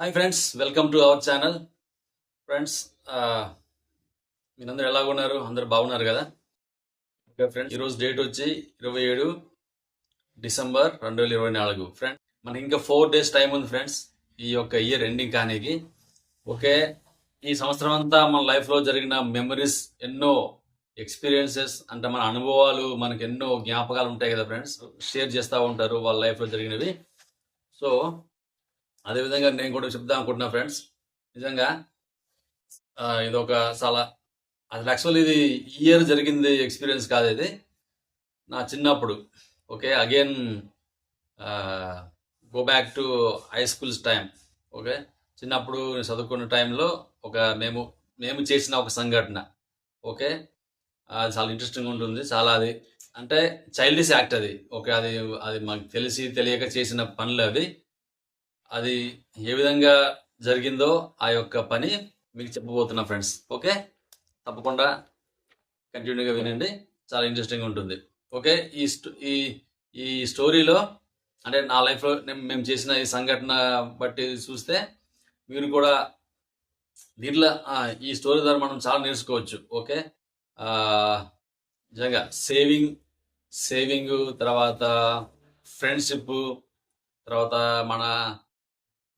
Hi friends welcome to our channel friends మీరందరూ ఎలా ఉన్నారు? అందరు బాగున్నారు కదా? ఓకే ఫ్రెండ్స్ ఈరోజు డేట్ వచ్చి ఇరవై ఏడు డిసెంబర్ రెండు వేల ఇరవై నాలుగు. ఫ్రెండ్స్ మనకి ఇంకా ఫోర్ డేస్ టైం ఉంది ఫ్రెండ్స్ ఈ యొక్క ఇయర్ ఎండింగ్ కానీకి. ఓకే ఈ సంవత్సరం అంతా మన లైఫ్లో జరిగిన మెమరీస్ ఎన్నో ఎక్స్పీరియన్సెస్ అంటే మన అనుభవాలు మనకి ఎన్నో జ్ఞాపకాలు ఉంటాయి కదా ఫ్రెండ్స్ షేర్ చేస్తూ ఉంటారు వాళ్ళ లైఫ్లో జరిగినవి. సో అదేవిధంగా నేను కూడా చెప్దాం అనుకుంటున్నా ఫ్రెండ్స్ నిజంగా ఇది ఒక చాలా అసలు యాక్చువల్ ఇది ఇయర్ జరిగింది ఎక్స్పీరియన్స్ కాదు ఇది. నా చిన్నప్పుడు okay again go back to high schools time okay చిన్నప్పుడు నేను చదువుకున్న టైంలో ఒక మేము మేము చేసిన ఒక సంఘటన ఓకే అది చాలా ఇంట్రెస్టింగ్ ఉంటుంది చాలా అది. అంటే చైల్డిష్ యాక్ట్ అది ఓకే అది అది మాకు తెలిసి తెలియక చేసిన పనులు అది అది ఏ విధంగా జరిగిందో ఆ యొక్క పని మీకు చెప్పబోతున్నా ఫ్రెండ్స్ ఓకే తప్పకుండా కంటిన్యూగా వినండి. చాలా ఇంట్రెస్టింగ్ ఉంటుంది. ఓకే ఈ స్టో- ఈ ఈ స్టోరీలో అంటే నా లైఫ్లో నేను మేము చేసిన ఈ సంఘటన బట్టి చూస్తే మీరు కూడా దీంట్లో ఈ స్టోరీ ద్వారా మనం చాలా నేర్చుకోవచ్చు. ఓకే నిజంగా సేవింగ్ సేవింగ్ తర్వాత ఫ్రెండ్షిప్ తర్వాత మన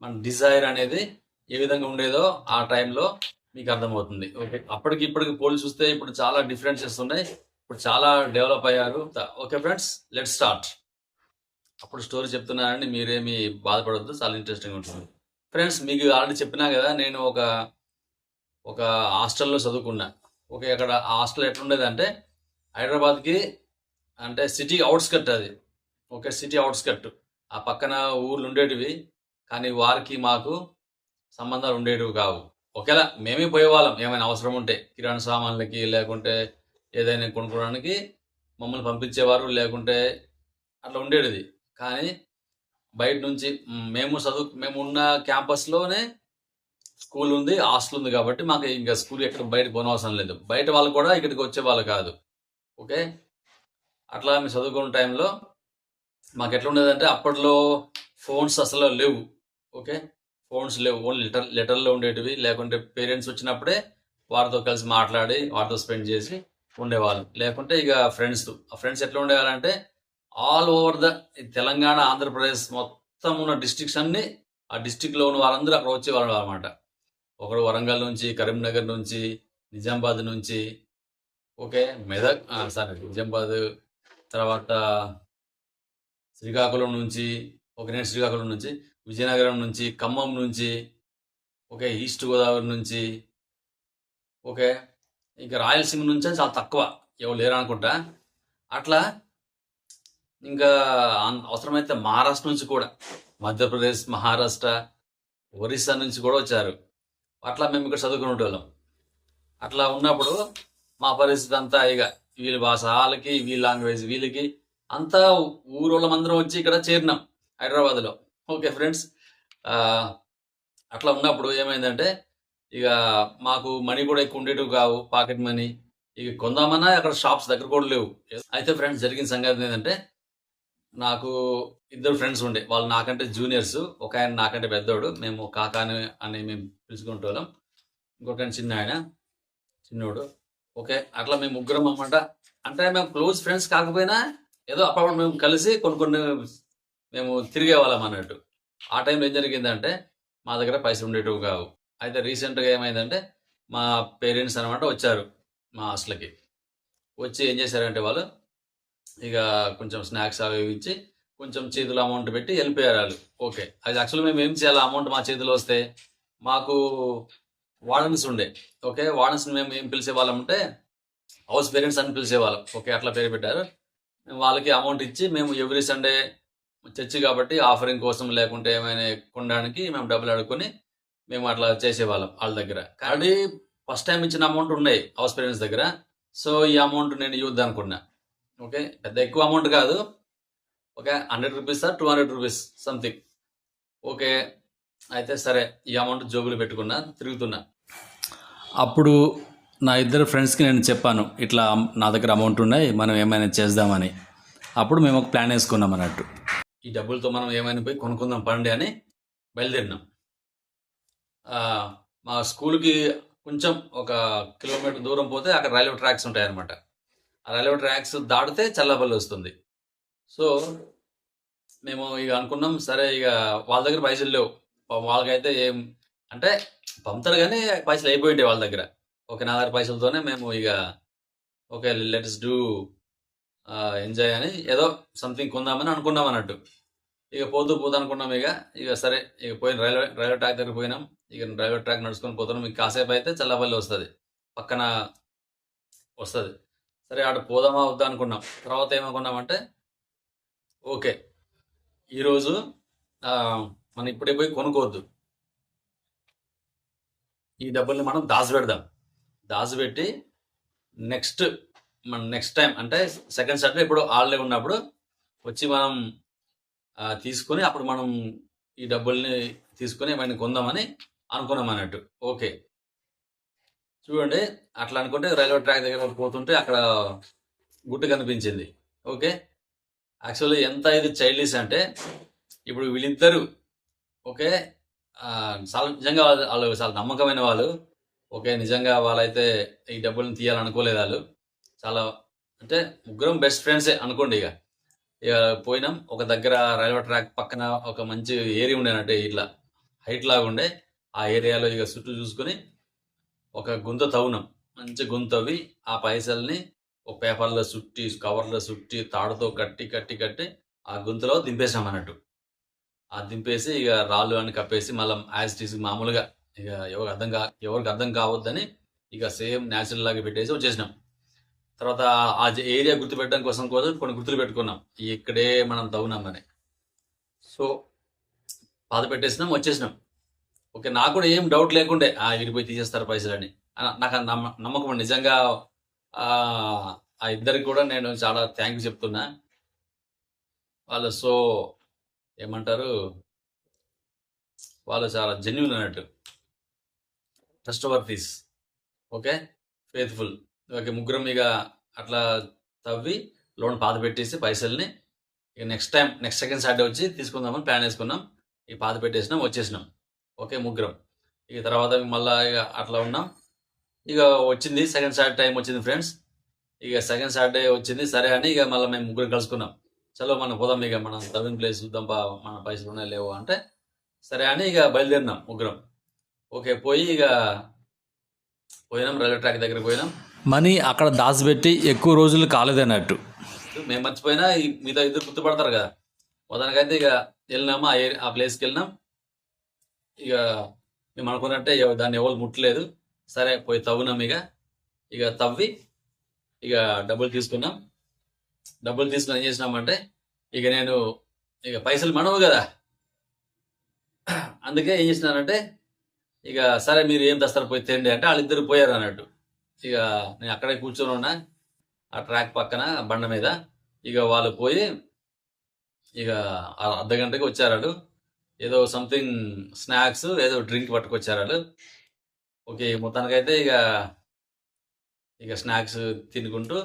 మన డిజైర్ అనేది ఏ విధంగా ఉండేదో ఆ టైంలో మీకు అర్థమవుతుంది. ఓకే. అప్పటికి ఇప్పటికి పోలి చూస్తే ఇప్పుడు చాలా డిఫరెన్సెస్ ఉన్నాయి. ఇప్పుడు చాలా డెవలప్ అయ్యారు. ఓకే ఫ్రెండ్స్ లెట్ స్టార్ట్ అప్పుడు స్టోరీ చెప్తున్నానండి మీరేమి బాధపడవద్దు చాలా ఇంట్రెస్టింగ్ ఉంటుంది. ఫ్రెండ్స్ మీకు ఆల్రెడీ చెప్పినా కదా నేను ఒక ఒక హాస్టల్లో చదువుకున్నా. ఓకే అక్కడ ఆ హాస్టల్ ఎట్లుండేది అంటే హైదరాబాద్కి అంటే సిటీ అవుట్స్కట్ అది. ఓకే సిటీ అవుట్స్కట్ ఆ పక్కన ఊర్లు ఉండేటివి. కానీ వారికి మాకు సంబంధాలు ఉండేటివి కావు. ఒకేలా మేమే పోయేవాళ్ళం ఏమైనా అవసరం ఉంటే కిరాణా సామాన్లకి లేకుంటే ఏదైనా కొనుక్కోవడానికి మమ్మల్ని పంపించేవారు లేకుంటే అట్లా ఉండేది కానీ బయట నుంచి మేము చదువు మేము ఉన్న క్యాంపస్లోనే స్కూల్ ఉంది హాస్టల్ ఉంది కాబట్టి మాకు ఇంకా స్కూల్ ఎక్కడ బయట పోనవసరం లేదు. బయట వాళ్ళు కూడా ఇక్కడికి వచ్చే వాళ్ళు కాదు. ఓకే? అట్లా మేము చదువుకున్న టైంలో మాకు ఎట్లా ఉండేదంటే అప్పట్లో ఫోన్స్ అసలు లేవు ఓకే? ఫోన్స్ లేవు ఓన్లీ లెటర్ లెటర్లో ఉండేటివి. లేకుంటే పేరెంట్స్ వచ్చినప్పుడే వారితో కలిసి మాట్లాడి వారితో స్పెండ్ చేసి ఉండేవాళ్ళు. లేకుంటే ఇక ఫ్రెండ్స్ ఆ ఫ్రెండ్స్ ఎట్లా ఉండేవారంటే all over the Telangana Andhra Pradesh మొత్తం ఉన్న డిస్ట్రిక్ట్స్ అన్ని ఆ డిస్టిక్లో ఉన్న వారందరూ అక్కడ వచ్చేవాళ్ళు అనమాట ఒకడు వరంగల్ నుంచి కరీంనగర్ నుంచి నిజామాబాద్ నుంచి ఓకే? మెదక్ సారీ నిజామాబాద్ తర్వాత శ్రీకాకుళం నుంచి ఓకే నేను శ్రీకాకుళం నుంచి విజయనగరం నుంచి ఖమ్మం నుంచి ఓకే ఈస్ట్ గోదావరి నుంచి ఓకే ఇంకా రాయలసీమ నుంచి చాలా తక్కువ ఎవరు లేరు అనుకుంటా. అట్లా ఇంకా అవసరమైతే మహారాష్ట్ర నుంచి కూడా మధ్యప్రదేశ్ మహారాష్ట్ర ఒరిస్సా నుంచి కూడా వచ్చారు. అట్లా మేము ఇక్కడ చదువుకునే వాళ్ళం. అట్లా ఉన్నప్పుడు మా పరిస్థితి అంతా ఇక వీళ్ళ భాష వాళ్ళకి వీళ్ళ లాంగ్వేజ్ వీళ్ళకి అంతా ఊరోళ్ళమందరం వచ్చి ఇక్కడ చేరినాం. హైదరాబాద్లో. ఓకే ఫ్రెండ్స్ అట్లా ఉన్నప్పుడు ఏమైందంటే ఇక మాకు మనీ కూడా ఎక్కువ ఉండేటివి కావు పాకెట్ మనీ. ఇక కొందామన్నా అక్కడ షాప్స్ దగ్గర కూడా లేవు. అయితే ఫ్రెండ్స్ జరిగిన సంగతి ఏంటంటే నాకు ఇద్దరు ఫ్రెండ్స్ ఉండే. వాళ్ళు నాకంటే జూనియర్స్ ఒక ఆయన నాకంటే పెద్దోడు మేము కాకాని అని మేము పిలుచుకుంటూ వాళ్ళం. ఇంకొక ఆయన చిన్న ఆయన చిన్నోడు. ఓకే అట్లా మేము ముగ్గురం అన్నమాట. అంటే మేము క్లోజ్ ఫ్రెండ్స్ కాకపోయినా ఏదో అప్పుడు మేము కలిసి కొన్ని కొన్ని మేము తిరిగే వాళ్ళం అన్నట్టు. ఆ టైంలో ఏం జరిగిందంటే మా దగ్గర పైసలు ఉండేటివి కావు. అయితే రీసెంట్గా ఏమైందంటే మా పేరెంట్స్ అనమాట వచ్చారు మా హాస్టల్కి. వచ్చి ఏం చేశారంటే వాళ్ళు ఇక కొంచెం స్నాక్స్ అవి ఇచ్చి కొంచెం చేతిలో అమౌంట్ పెట్టి వెళ్ళిపోయారు వాళ్ళు. ఓకే. అది యాక్చువల్గా మేము ఏం చేయాలి? అమౌంట్ మా చేతిలో వస్తే మాకు వార్డన్స్ ఉండే. ఓకే? వార్డన్స్ మేము ఏం పిలిచేవాళ్ళం అంటే హౌస్ పేరెంట్స్ అని పిలిచేవాళ్ళం ఓకే? అట్లా పేరు పెట్టారు. మేము వాళ్ళకి అమౌంట్ ఇచ్చి మేము ఎవ్రీ సండే చర్చి కాబట్టి ఆఫరింగ్ కోసం లేకుంటే ఏమైనా కొనడానికి మేము డబ్బులు అడుక్కొని మేము అట్లా చేసేవాళ్ళం వాళ్ళ దగ్గర. కానీ ఫస్ట్ టైం ఇచ్చిన అమౌంట్ ఉన్నాయి హౌస్ పేరెంట్స్ దగ్గర. సో ఈ అమౌంట్ నేను యూజ్ అనుకున్నా. ఓకే? పెద్ద ఎక్కువ అమౌంట్ కాదు. Okay hundred rupees two hundred rupees something. Okay? అయితే సరే ఈ అమౌంట్ జోబులు పెట్టుకున్నా తిరుగుతున్నా. అప్పుడు నా ఇద్దరు ఫ్రెండ్స్కి నేను చెప్పాను ఇట్లా నా దగ్గర అమౌంట్ ఉన్నాయి మనం ఏమైనా చేద్దామని. అప్పుడు మేము ఒక ప్లాన్ వేసుకున్నాం అన్నట్టు. ఈ డబ్బులతో మనం ఏమైనా పోయి కొనుక్కుందాం పండి అని బయలుదేరినాం. మా స్కూల్కి కొంచెం ఒక కిలోమీటర్ దూరం పోతే అక్కడ రైల్వే ట్రాక్స్ ఉంటాయి అనమాట ఆ రైల్వే ట్రాక్స్ దాటితే చల్లబల్లి వస్తుంది. సో మేము ఇక అనుకున్నాం సరే ఇక వాళ్ళ దగ్గర పైసలు లేవు. వాళ్ళకైతే ఏం అంటే పంపుతారు కానీ పైసలు అయిపోయింటాయి వాళ్ళ దగ్గర. ఓకే నా దగ్గర పైసలతోనే మేము ఇక ఓకే లెట్స్ డూ ఎంజాయ్ అని ఏదో సంథింగ్ కొందామని అనుకున్నాం అన్నట్టు. ఇక పోతూ పోతూ అనుకున్నాం ఇక. ఇక సరే ఇక పోయిన రైల్వే రైల్వే ట్రాక్ దగ్గర పోయినాం. ఇక రైల్వే ట్రాక్ నడుచుకొని పోతున్నాం. ఇక కాసేపు అయితే చల్లపల్లి వస్తుంది. పక్కన వస్తుంది. సరే ఆడ పోదామా వద్దా అనుకున్నాం. తర్వాత ఏమనుకున్నామంటే ఓకే ఈరోజు మనం ఇప్పుడే పోయి కొనుక్కోవద్దు. ఈ డబ్బుల్ని మనం దాచిపెడదాం. దాచిపెట్టి నెక్స్ట్ మనం నెక్స్ట్ టైం అంటే సెకండ్ సాటర్డే ఇప్పుడు హాలిడే ఉన్నప్పుడు వచ్చి మనం తీసుకుని తీసుకొని అప్పుడు మనం ఈ డబ్బుల్ని తీసుకొని ఏమైనా కొందామని అనుకున్నాం అన్నట్టు. ఓకే చూడండి అట్లా అనుకుంటే రైల్వే ట్రాక్ దగ్గర పోతుంటే అక్కడ గుట్టు కనిపించింది. ఓకే యాక్చువల్లీ ఎంత ఇది చైల్డ్లీస్ అంటే ఇప్పుడు వీళ్ళిద్దరూ ఓకే చాలా నిజంగా వాళ్ళు వాళ్ళు చాలా నమ్మకమైన వాళ్ళు. ఓకే నిజంగా వాళ్ళైతే ఈ డబ్బులను తీయాలనుకోలేదు వాళ్ళు. చాలా అంటే ముగ్గురం బెస్ట్ ఫ్రెండ్సే అనుకోండి ఇక. ఇక పోయినాం ఒక దగ్గర రైల్వే ట్రాక్ పక్కన ఒక మంచి ఏరియా ఉండేనంటే ఇట్లా హైట్ లాగా ఉండే. ఆ ఏరియాలో ఇక చుట్టూ చూసుకొని ఒక గుంత తవ్వునాం మంచి గుంతవి ఆ పైసల్ని ఒక పేపర్లో చుట్టి కవర్లో చుట్టి తాడుతో కట్టి కట్టి కట్టి ఆ గుంతలో దింపేసాం అన్నట్టు. ఆ దింపేసి ఇక రాళ్ళు అని కప్పేసి మళ్ళీ యాజ్ టీస్ మామూలుగా ఇక ఎవరికి అర్థం కా ఎవరికి అర్థం కావద్దని ఇక సేమ్ న్యాచురల్ లాగా పెట్టేసి వచ్చేసినాం. తర్వాత ఆ ఏరియా గుర్తు పెట్టడం కోసం కోసం కొన్ని గుర్తులు పెట్టుకున్నాం. ఇక్కడే మనం తవ్వునామని సో పాత పెట్టేసినాం వచ్చేసినాం. ఓకే నాకు కూడా ఏం డౌట్ లేకుండే ఆ విడిపోయి తీసేస్తారు పైసలని నాకు ఆ నమ్మ నమ్మకం నిజంగా ఆ ఆ ఇద్దరికి కూడా నేను చాలా థ్యాంక్ యూ చెప్తున్నా. వాళ్ళు సో ఏమంటారు? వాళ్ళు చాలా జెన్యున్ అన్నట్టు. Trust worthies okay? Faithful okay ముగ్గురం ఇక అట్లా తవ్వి లోన్ పాత పెట్టేసి పైసల్ని ఇక next time next second Saturday వచ్చి తీసుకుందామని ప్లాన్ వేసుకున్నాం. ఇక పాత పెట్టేసినాం వచ్చేసినాం. ఓకే ముగ్గురం. ఇక తర్వాత మళ్ళీ ఇక అట్లా ఉన్నాం. ఇక వచ్చింది సెకండ్ సాటర్డే టైం వచ్చింది ఫ్రెండ్స్ ఇక సెకండ్ సాటర్డే వచ్చింది సరే అని ఇక మళ్ళీ మేము ముగ్గురం కలుసుకున్నాం. చలో మనం పోదాం ఇక మనం తవ్విన ప్లేస్ చూద్దాం బా మన పైసలు ఉన్నాయి లేవు అంటే. సరే అని ఇక బయలుదేరినాం ముగ్గురం. ఓకే పోయి ఇక పోయినాం రైల్వే ట్రాక్ దగ్గర పోయినాం. మనీ అక్కడ దాచిపెట్టి ఎక్కువ రోజులు కాలేదన్నట్టు. మేము మర్చిపోయినా ఈ మిగతా ఇద్దరు గుర్తుపడతారు కదా. మొదటికైతే ఇక వెళ్ళినాము? ఆ ఆ ప్లేస్కి వెళ్ళినాం. ఇక మేము అనుకున్నట్టే దాన్ని ఎవరు ముట్టలేదు. సరే పోయి తవ్వినాం ఇక. ఇక తవ్వి ఇక డబ్బులు తీసుకున్నాం. డబ్బులు తీసుకుని ఏం చేసినామంటే ఇక నేను ఇక పైసలు మనవు కదా. అందుకే ఏం చేసినానంటే ఇక సరే మీరు ఏం తెస్తారు పోయి తిండి అంటే వాళ్ళిద్దరు పోయారు అన్నట్టు. ఇక నేను అక్కడే కూర్చొని ఉన్నా ఆ ట్రాక్ పక్కన బండ మీద. ఇక వాళ్ళు పోయి ఇక అర్ధ గంటకి వచ్చారు ఏదో సంథింగ్ స్నాక్స్ ఏదో డ్రింక్ పట్టుకొచ్చారు ఓకే మొత్తానికైతే ఇక ఇక స్నాక్స్ తినుకుంటూ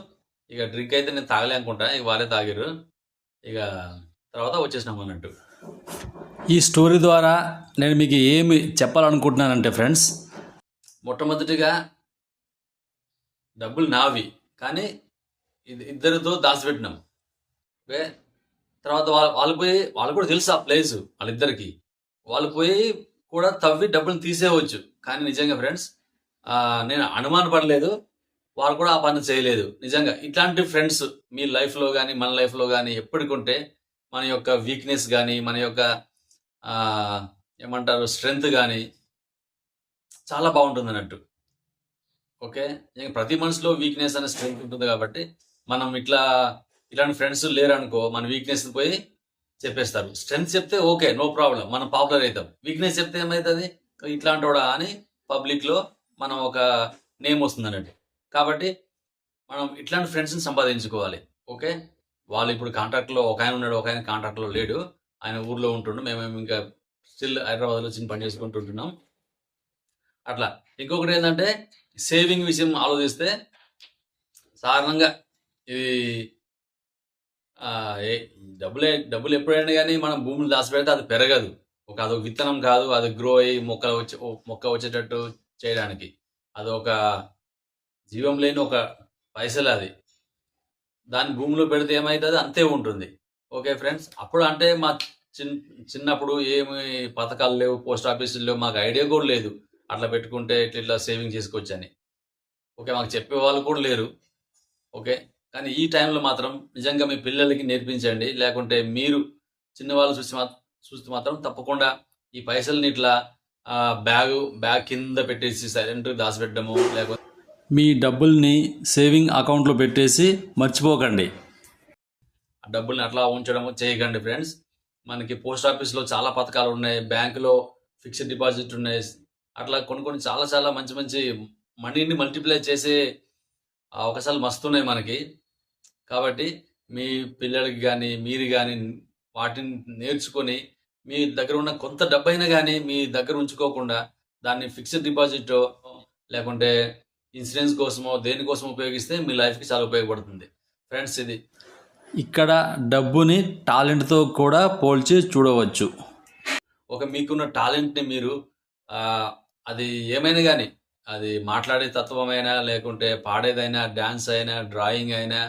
ఇక డ్రింక్ అయితే నేను తాగలే అనుకుంటా ఇక వాళ్ళే తాగిర్రు. ఇక తర్వాత వచ్చేసినాం అన్నట్టు. ఈ స్టోరీ ద్వారా నేను మీకు ఏమి చెప్పాలనుకుంటున్నానంటే ఫ్రెండ్స్ మొట్టమొదటిగా డబ్బులు నావి. కానీ ఇది ఇద్దరితో దాచిపెట్టినాం. తర్వాత వాళ్ళు వాళ్ళు పోయి వాళ్ళు కూడా తెలుసు ఆ ప్లేస్ వాళ్ళిద్దరికి. వాళ్ళు పోయి కూడా తవ్వి డబ్బులు తీసేయవచ్చు. కానీ నిజంగా ఫ్రెండ్స్ నేను అనుమాన పడలేదు. వాళ్ళు కూడా ఆ పని చేయలేదు. నిజంగా ఇట్లాంటి ఫ్రెండ్స్ మీ లైఫ్లో కానీ మన లైఫ్లో కానీ ఎప్పటికుంటే మన యొక్క వీక్నెస్ కానీ మన యొక్క ఏమంటారు స్ట్రెంగ్త్ కానీ చాలా బాగుంటుంది అన్నట్టు ఓకే? ప్రతి మనిషిలో వీక్నెస్ అనే స్ట్రెంగ్త్ ఉంటుంది కాబట్టి మనం ఇట్లా ఇలాంటి ఫ్రెండ్స్ లేరు అనుకో మన వీక్నెస్ పోయి చెప్పేస్తారు. స్ట్రెంగ్త్ చెప్తే ఓకే నో ప్రాబ్లం మనం పాపులర్ అవుతాం. వీక్నెస్ చెప్తే ఏమవుతుంది ఇట్లాంటి వాడా అని పబ్లిక్లో మనం ఒక నేమ్ వస్తుంది అన్నట్టు. కాబట్టి మనం ఇట్లాంటి ఫ్రెండ్స్ని సంపాదించుకోవాలి. ఓకే? వాళ్ళు ఇప్పుడు కాంట్రాక్ట్లో ఒక ఆయన ఉన్నాడు ఒక ఆయన కాంట్రాక్ట్లో లేడు. ఆయన ఊర్లో ఉంటుండు. మేము ఇంకా స్టిల్ హైదరాబాద్లో చిన్న పని చేసుకుంటుంటున్నాం అట్లా. ఇంకొకటి ఏంటంటే సేవింగ్ విషయం ఆలోచిస్తే సాధారణంగా ఇది డబ్బులే డబ్బులు ఎప్పుడైనా కానీ మనం భూములు దాచిపెడితే అది పెరగదు. ఒక అదొక విత్తనం కాదు అది గ్రో అయ్యి మొక్క వచ్చే మొక్క వచ్చేటట్టు చేయడానికి. అది ఒక జీవం లేని ఒక పైసలు అది. దాన్ని భూమిలో పెడితే ఏమవుతుంది అంతే ఉంటుంది. ఓకే ఫ్రెండ్స్ అప్పుడు అంటే మా చిన్ చిన్నప్పుడు ఏమి పథకాలు లేవు పోస్ట్ ఆఫీసులు లేవు మాకు ఐడియా కూడా లేదు. అట్లా పెట్టుకుంటే ఇట్లా ఇట్లా సేవింగ్ చేసుకోవచ్చని ఓకే మాకు చెప్పే వాళ్ళు కూడా లేరు. ఓకే కానీ ఈ టైంలో మాత్రం నిజంగా మీ పిల్లలకి నేర్పించండి. లేకుంటే మీరు చిన్నవాళ్ళు చూసి చూస్తే మాత్రం తప్పకుండా ఈ పైసల్ని ఇట్లా బ్యాగ్ బ్యాగ్ కింద పెట్టేసి సైలెంట్ దాచిపెట్టడము లేకపోతే మీ డబ్బుల్ని సేవింగ్ అకౌంట్లో పెట్టేసి మర్చిపోకండి. ఆ డబ్బుల్ని అట్లా ఉంచడము చేయకండి ఫ్రెండ్స్. మనకి పోస్ట్ ఆఫీస్లో చాలా పథకాలు ఉన్నాయి. బ్యాంకులో ఫిక్స్డ్ డిపాజిట్ ఉన్నాయి. అట్లా కొన్ని కొన్ని చాలా చాలా మంచి మంచి మనీని మల్టిప్లై చేసే అవకాశాలు మస్తున్నాయి మనకి. కాబట్టి మీ పిల్లలకి కానీ మీరు కానీ వాటిని నేర్చుకొని మీ దగ్గర ఉన్న కొంత డబ్బైనా కానీ మీ దగ్గర ఉంచుకోకుండా దాన్ని ఫిక్స్డ్ డిపాజిట్ లేకుంటే ఇన్సూరెన్స్ కోసమో దేనికోసం ఉపయోగిస్తే మీ లైఫ్కి చాలా ఉపయోగపడుతుంది. ఫ్రెండ్స్ ఇది. ఇక్కడ డబ్బుని టాలెంట్తో కూడా పోల్చి చూడవచ్చు. ఒక మీకున్న టాలెంట్ని మీరు అది ఏమైనా కానీ అది మాట్లాడే తత్వమైనా లేకుంటే పాడేదైనా డ్యాన్స్ అయినా డ్రాయింగ్ అయినా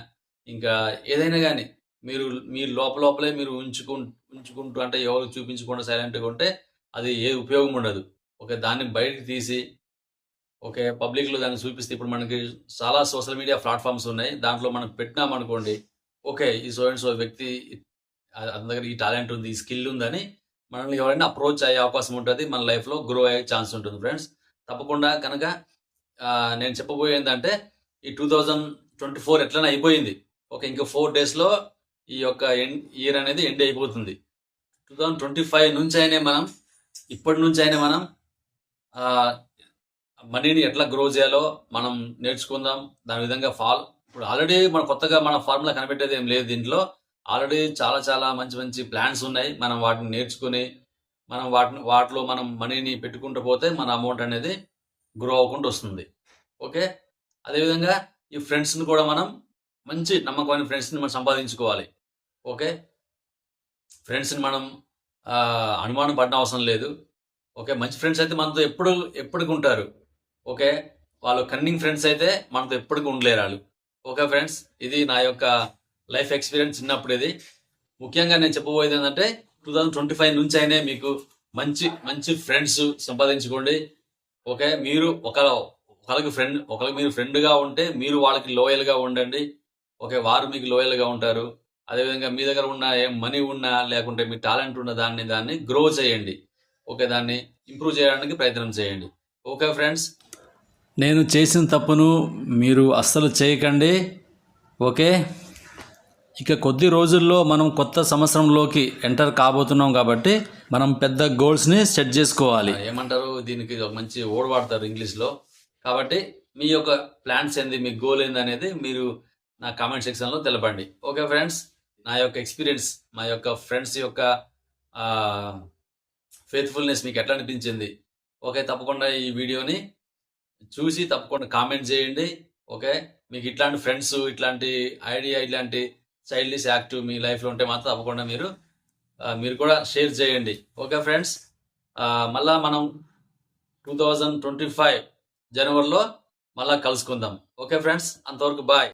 ఇంకా ఏదైనా కానీ మీరు మీ లోపలోపలే మీరు ఉంచుకు ఉంచుకుంటూ అంటే ఎవరు చూపించకుండా సైలెంట్గా ఉంటే అది ఏ ఉపయోగం ఉండదు. ఓకే దాన్ని బయటకు తీసి ఓకే పబ్లిక్లో దాన్ని చూపిస్తే ఇప్పుడు మనకి చాలా సోషల్ మీడియా ప్లాట్ఫామ్స్ ఉన్నాయి. దాంట్లో మనం పెట్టినామనుకోండి ఓకే ఈ సో అండ్ సో వ్యక్తి అతని దగ్గర ఈ టాలెంట్ ఉంది ఈ స్కిల్ ఉందని మనల్ని ఎవరైనా అప్రోచ్ అయ్యే అవకాశం ఉంటుంది మన లైఫ్లో గ్రో అయ్యే ఛాన్స్ ఉంటుంది ఫ్రెండ్స్ తప్పకుండా కనుక నేను చెప్పబోయే ఏంటంటే ఈ టూ థౌజండ్ ట్వంటీ ఫోర్ ఎట్లనే అయిపోయింది. ఒక ఇంకా ఫోర్ డేస్లో ఈ యొక్క ఎండ్ ఇయర్ అనేది ఎండ్ అయిపోతుంది. టూ థౌజండ్ ట్వంటీ ఫైవ్ నుంచి అయినా మనం ఇప్పటి నుంచి అయినా మనం మనీని ఎట్లా గ్రో చేయాలో మనం నేర్చుకుందాం. దాని విధంగా ఫాల్ ఇప్పుడు ఆల్రెడీ మన కొత్తగా మన ఫార్ములా కనిపెట్టేది ఏం లేదు దీంట్లో. ఆల్రెడీ చాలా చాలా మంచి మంచి ప్లాన్స్ ఉన్నాయి. మనం వాటిని నేర్చుకుని మనం వాటిని వాటిలో మనం మనీని పెట్టుకుంటూ పోతే మన అమౌంట్ అనేది గ్రో అవ్వకుండా వస్తుంది. ఓకే? అదేవిధంగా ఈ ఫ్రెండ్స్ని కూడా మనం మంచి నమ్మకమైన ఫ్రెండ్స్ని మనం సంపాదించుకోవాలి. ఓకే? ఫ్రెండ్స్ని మనం అనుమానం పడిన అవసరం లేదు. ఓకే? మంచి ఫ్రెండ్స్ అయితే మనతో ఎప్పుడు ఎప్పటికి ఉంటారు. ఓకే? వాళ్ళు కన్నింగ్ ఫ్రెండ్స్ అయితే మనతో ఎప్పటికి ఉండలేరు వాళ్ళు ఓకే ఫ్రెండ్స్? ఇది నా యొక్క లైఫ్ ఎక్స్పీరియన్స్ చిన్నప్పుడు ఇది ముఖ్యంగా నేను చెప్పబోయేది ఏంటంటే టూ థౌజండ్ ట్వంటీ ఫైవ్ నుంచి అయినా మీకు మంచి మంచి ఫ్రెండ్స్ సంపాదించుకోండి. ఓకే? మీరు ఒక ఒకరికి ఫ్రెండ్ ఒకరికి మీరు ఫ్రెండ్గా ఉంటే మీరు వాళ్ళకి లోయల్గా ఉండండి. ఓకే? వారు మీకు లోయల్గా ఉంటారు. అదేవిధంగా మీ దగ్గర ఉన్న ఏం మనీ ఉన్నా లేకుంటే మీ టాలెంట్ ఉన్న దాన్ని దాన్ని గ్రో చేయండి. ఓకే? దాన్ని ఇంప్రూవ్ చేయడానికి ప్రయత్నం చేయండి. ఓకే ఫ్రెండ్స్ నేను చేసిన తప్పును మీరు అస్సలు చేయకండి. ఓకే? ఇక కొద్ది రోజుల్లో మనం కొత్త సంవత్సరంలోకి ఎంటర్ కాబోతున్నాం కాబట్టి మనం పెద్ద గోల్స్ని సెట్ చేసుకోవాలి. ఏమంటారు? దీనికి ఒక మంచి ఓడ్ వాడతారు ఇంగ్లీష్లో కాబట్టి మీ యొక్క ప్లాన్స్ ఏంది? మీ గోల్ ఏంది అనేది మీరు నా కామెంట్ సెక్షన్లో తెలపండి. ఓకే ఫ్రెండ్స్ నా యొక్క ఎక్స్పీరియన్స్ మా యొక్క ఫ్రెండ్స్ యొక్క ఫేత్ఫుల్నెస్ మీకు ఎట్లా అనిపించింది? ఓకే తప్పకుండా ఈ వీడియోని చూసి తప్పకుండా కామెంట్ చేయండి. ఓకే మీకు ఇట్లాంటి ఫ్రెండ్స్ ఇట్లాంటి ఐడియా ఇట్లాంటి చైల్డ్లిస్ యాక్టివ్ మీ లైఫ్లో ఉంటే మాత్రం తప్పకుండా మీరు మీరు కూడా షేర్ చేయండి. ఓకే ఫ్రెండ్స్ మళ్ళా మనం టూ థౌజండ్ ట్వంటీ ఫైవ్ జనవరిలో మళ్ళా కలుసుకుందాం. ఓకే ఫ్రెండ్స్ అంతవరకు బాయ్